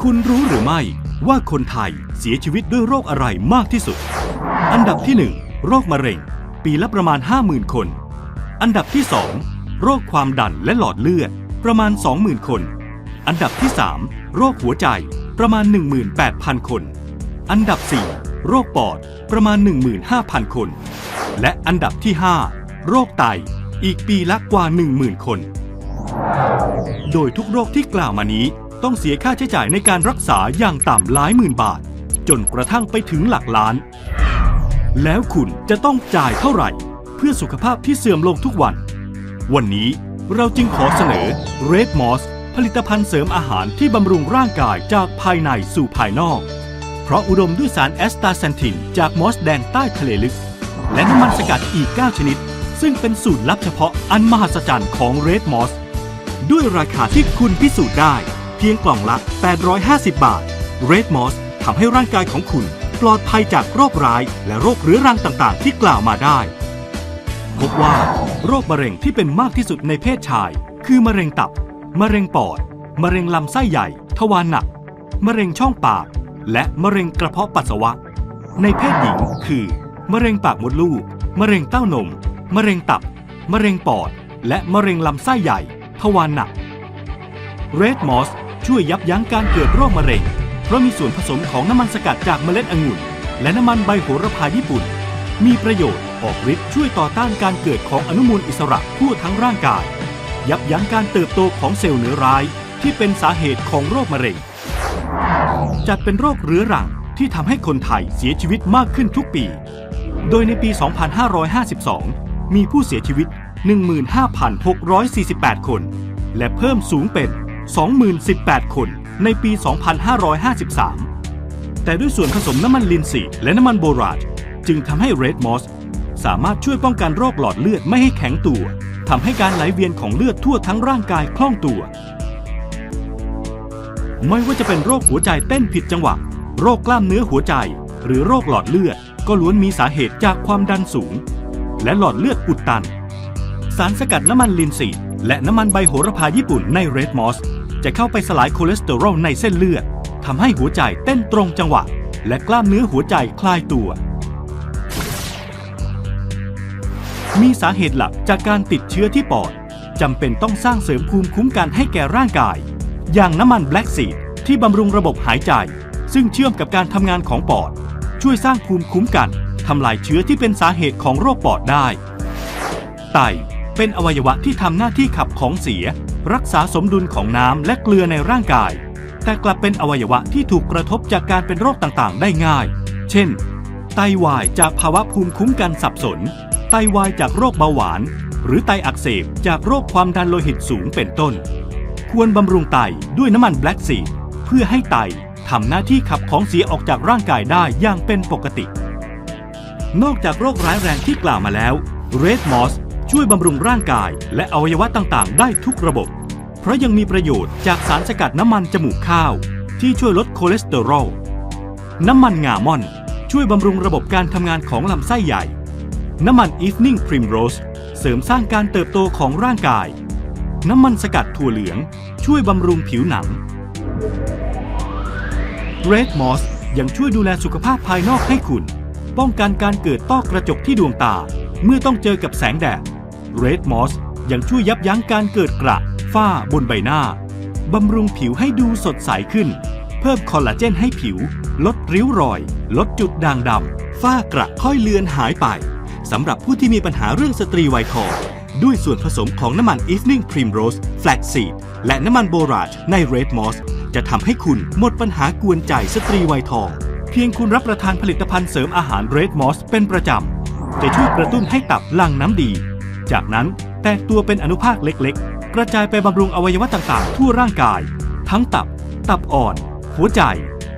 คุณรู้หรือไม่ว่าคนไทยเสียชีวิตด้วยโรคอะไรมากที่สุด อันดับที่ 1 โรคมะเร็ง ปีละประมาณ 50,000 คน อันดับที่ 2 โรคความดันและหลอดเลือด ประมาณ 20,000 คน อันดับที่ 3 โรคหัวใจประมาณ 18,000 คน อันดับ 4 โรคปอดประมาณ 15,000 คน และอันดับที่ 5 โรคไตอีกปีละกว่า 10,000 คน โดยทุกโรคที่กล่าวมานี้ ต้องเสียค่าใช้จ่ายในการรักษาอย่างต่ำหลายหมื่นบาท จนกระทั่งไปถึงหลักล้าน แล้วคุณจะต้องจ่ายเท่าไหร่ เพื่อสุขภาพที่เสื่อมลงทุกวัน วันนี้เราจึงขอเสนอ Red Moss ผลิตภัณฑ์เสริมอาหารที่บำรุงร่างกายจากภายในสู่ภายนอก เพราะอุดมด้วยสารแอสตาเซนทิน จากมอสแดงใต้ทะเลลึก และน้ำมันสกัดอีก 9 ชนิด ซึ่งเป็นสูตรลับเฉพาะอันมหัศจรรย์ของ Red Moss ด้วยราคาที่คุณพิสูจน์ได้ พียงกล่องละ 850 บาท Red Moss ทำให้ร่างกายของคุณ ปลอดภัยจากโรคร้าย และโรคเรื้อรังต่างๆ ที่กล่าวมาได้ พบว่าโรคมะเร็งที่เป็นมากที่สุดในเพศชาย คือมะเร็งตับ มะเร็งปอด มะเร็งลำไส้ใหญ่ ทวารหนัก มะเร็งช่องปาก และมะเร็งกระเพาะปัสสาวะ ในเพศหญิงคือ มะเร็งปากมดลูก มะเร็งเต้านม มะเร็งตับ มะเร็งปอด และมะเร็งลำไส้ใหญ่ ทวารหนัก Red Moss ช่วยยับยั้งการเกิดโรคมะเร็ง เพราะมีส่วนผสมของน้ำมันสกัดจากเมล็ดองุ่น และน้ำมันใบโหระพาญี่ปุ่น มีประโยชน์ออกฤทธิ์ช่วยต่อต้านการเกิดของอนุมูลอิสระทั่วทั้งร่างกาย ยับยั้งการเติบโตของเซลล์เนื้อร้าย ที่เป็นสาเหตุของโรคมะเร็ง จัดเป็นโรคเรื้อรังที่ทำให้คนไทยเสียชีวิตมากขึ้นทุกปี โดยในปี 2552 มีผู้เสียชีวิต 15,648 คน และเพิ่มสูงเป็น 20,018 คนในปี 2553 แต่ด้วยส่วนผสมน้ำมันลินซีและน้ำมันโบราชจึงทำให้ Red Moss สามารถช่วยป้องกันโรคหลอดเลือดไม่ให้แข็งตัวทำให้การไหลเวียนของเลือดทั่วทั้งร่างกายคล่องตัว ไม่ว่าจะเป็นโรคหัวใจเต้นผิดจังหวะ โรคกล้ามเนื้อหัวใจ หรือโรคหลอดเลือด ก็ล้วนมีสาเหตุจากความดันสูง และหลอดเลือดอุดตัน สารสกัดน้ำมันลินซี และน้ำมันใบโหระพาญี่ปุ่นใน Red Moss จะเข้าไปสลายคอเลสเตอรอลในเส้นเลือดทำให้หัวใจเต้นตรงจังหวะ และกล้ามเนื้อหัวใจคลายตัว มีสาเหตุหลักจากการติดเชื้อที่ปอดจำเป็นต้องสร้างเสริมภูมิคุ้มกันให้แก่ร่างกาย อย่างน้ำมันแบล็กซีดที่บำรุงระบบหายใจ ซึ่งเชื่อมกับการทำงานของปอด ช่วยสร้างภูมิคุ้มกันทำลายเชื้อที่เป็นสาเหตุของโรคปอดได้ ไต เป็นอวัยวะที่ทำหน้าที่ขับของเสีย รักษาสมดุลของน้ำและเกลือในร่างกาย แต่กลับเป็นอวัยวะที่ถูกกระทบจากการเป็นโรคต่างๆ ได้ง่าย เช่น ไตวายจากภาวะภูมิคุ้มกันสับสน ไตวายจากโรคเบาหวาน หรือไตอักเสบจากโรคความดันโลหิตสูงเป็นต้น ควรบำรุงไตด้วยน้ำมันแบล็กซีดเพื่อให้ไตทำหน้าที่ขับของเสียออกจากร่างกายได้อย่างเป็นปกติ นอกจากโรคร้ายแรงที่กล่าวมาแล้ว Red Moss ช่วยบำรุงร่างกาย และอวัยวะต่างๆ ได้ทุกระบบ เพราะยังมีประโยชน์จากสารสกัดน้ำมันจมูกข้าว ที่ช่วยลดคอเลสเตอรอล น้ำมันงาม่อน ช่วยบำรุงระบบการทำงานของลำไส้ใหญ่ น้ำมัน Evening Primrose เสริมสร้างการเติบโตของร่างกาย น้ำมันสกัดถั่วเหลือง ช่วยบำรุงผิวหนัง Red Moss ยังช่วยดูแลสุขภาพภายนอกให้คุณ ป้องกันการเกิดต้อกระจกที่ดวงตา เมื่อต้องเจอกับแสงแดด Red Moss ยังช่วยยับยั้งการเกิดกระฝ้าบนใบหน้า บำรุงผิวให้ดูสดใสขึ้น เพิ่มคอลลาเจนให้ผิว ลดริ้วรอย ลดจุดด่างดำฝ้ากระค่อยเลือนหายไปสำหรับผู้ที่มีปัญหาเรื่องสตรีวัยทองด้วยส่วนผสมของน้ำมัน Evening Primrose Flaxseed และน้ำมันโบราชใน Red Moss จะทำให้คุณหมดปัญหากวนใจสตรีวัยทอง เพียงคุณรับประทานผลิตภัณฑ์เสริมอาหาร Red Moss เป็นประจำ จะช่วยกระตุ้นให้ตับหลั่งน้ำดี จากนั้นแตกตัวเป็นอนุภาคเล็กๆ กระจายไปบำรุงอวัยวะต่างๆ ทั่วร่างกาย ทั้งตับ ตับอ่อน หัวใจ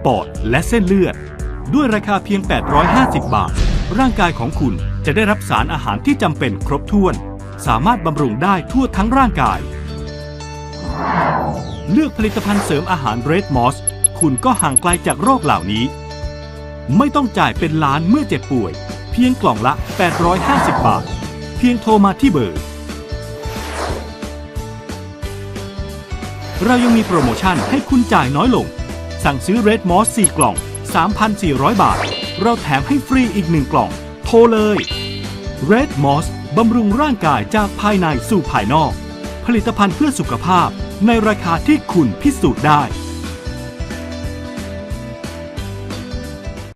ปอด และเส้นเลือด ด้วยราคาเพียง 850 บาท ร่างกายของคุณจะได้รับสารอาหารที่จำเป็นครบถ้วน สามารถบำรุงได้ทั่วทั้งร่างกาย เลือกผลิตภัณฑ์เสริมอาหาร Red Moss คุณก็ห่างไกลจากโรคเหล่านี้ ไม่ต้องจ่ายเป็นล้านเมื่อเจ็บป่วย เพียงกล่องละ 850 บาท เพียงโทรมาที่เบอร์ เรายังมีโปรโมชั่นให้คุณจ่ายน้อยลง สั่งซื้อ Red Moss 4 กล่อง 3,400 บาท เราแถมให้ฟรีอีก 1 กล่อง โทรเลย Red Moss บำรุงร่างกายจากภายในสู่ภายนอก ผลิตภัณฑ์เพื่อสุขภาพในราคาที่คุณพิสูจน์ได้